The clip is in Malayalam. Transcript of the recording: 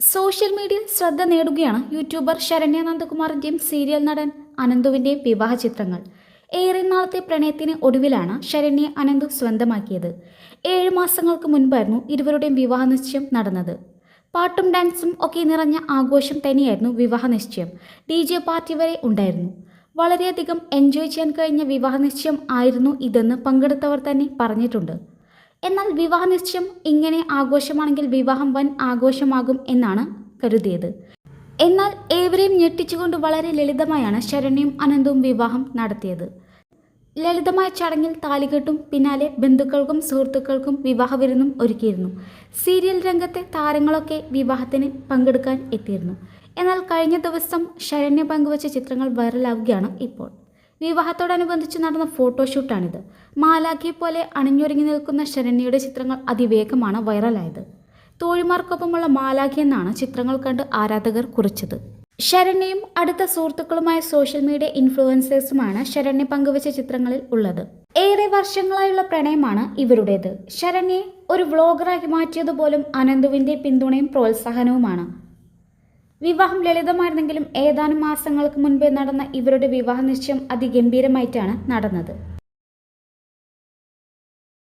സോഷ്യൽ മീഡിയയിൽ ശ്രദ്ധ നേടുകയാണ് യൂട്യൂബർ ശരണ്യ നന്ദകുമാറിന്റെയും സീരിയൽ നടൻ അനന്തുവിന്റെയും വിവാഹ ചിത്രങ്ങൾ. ഏറെ നാളത്തെ പ്രണയത്തിന് ഒടുവിലാണ് ശരണ്യെ അനന്തു സ്വന്തമാക്കിയത്. ഏഴ് മാസങ്ങൾക്ക് മുൻപായിരുന്നു ഇരുവരുടെയും വിവാഹ നിശ്ചയം നടന്നത്. പാട്ടും ഡാൻസും ഒക്കെ നിറഞ്ഞ ആഘോഷം തന്നെയായിരുന്നു വിവാഹ നിശ്ചയം. ഡി ജെ പാർട്ടി വരെ ഉണ്ടായിരുന്നു. വളരെയധികം എൻജോയ് ചെയ്യാൻ കഴിഞ്ഞ വിവാഹ നിശ്ചയം ആയിരുന്നു ഇതെന്ന് പങ്കെടുത്തവർ തന്നെ പറഞ്ഞിട്ടുണ്ട്. എന്നാൽ വിവാഹ നിശ്ചയം ഇങ്ങനെ ആഘോഷമാണെങ്കിൽ വിവാഹം വൻ ആഘോഷമാകും എന്നാണ് കരുതിയത്. എന്നാൽ ഏവരെയും ഞെട്ടിച്ചുകൊണ്ട് വളരെ ലളിതമായാണ് ശരണ്യയും അനന്തവും വിവാഹം നടത്തിയത്. ലളിതമായ ചടങ്ങിൽ താലികെട്ടും പിന്നാലെ ബന്ധുക്കൾക്കും സുഹൃത്തുക്കൾക്കും വിവാഹ വിരുന്നും ഒരുക്കിയിരുന്നു. സീരിയൽ രംഗത്തെ താരങ്ങളൊക്കെ വിവാഹത്തിന് പങ്കെടുക്കാൻ എത്തിയിരുന്നു. എന്നാൽ കഴിഞ്ഞ ദിവസം ശരണ്യ പങ്കുവച്ച ചിത്രങ്ങൾ വൈറലാവുകയാണ് ഇപ്പോൾ. വിവാഹത്തോടനുബന്ധിച്ച് നടന്ന ഫോട്ടോഷൂട്ടാണിത്. മാലാഖിയെ പോലെ അണിഞ്ഞൊരുങ്ങി നിൽക്കുന്ന ശരണ്യയുടെ ചിത്രങ്ങൾ അതിവേഗമാണ് വൈറലായത്. തോഴിമാർക്കൊപ്പമുള്ള മാലാഖി എന്നാണ് ചിത്രങ്ങൾ കണ്ട് ആരാധകർ കുറിച്ചത്. ശരണ്യയും അടുത്ത സുഹൃത്തുക്കളുമായ സോഷ്യൽ മീഡിയ ഇൻഫ്ലുവൻസേഴ്സുമാണ് ശരണ്യ പങ്കുവച്ച ചിത്രങ്ങളിൽ ഉള്ളത്. ഏറെ വർഷങ്ങളായുള്ള പ്രണയമാണ് ഇവരുടേത്. ശരണ്യെ ഒരു വ്ളോഗറാക്കി മാറ്റിയതുപോലും അനന്തുവിന്റെ പിന്തുണയും പ്രോത്സാഹനവുമാണ്. വിവാഹം ലളിതമായിരുന്നെങ്കിലും ഏതാനും മാസങ്ങൾക്ക് മുൻപേ നടന്ന ഇവരുടെ വിവാഹ നിശ്ചയം അതിഗംഭീരമായിട്ടാണ് നടന്നത്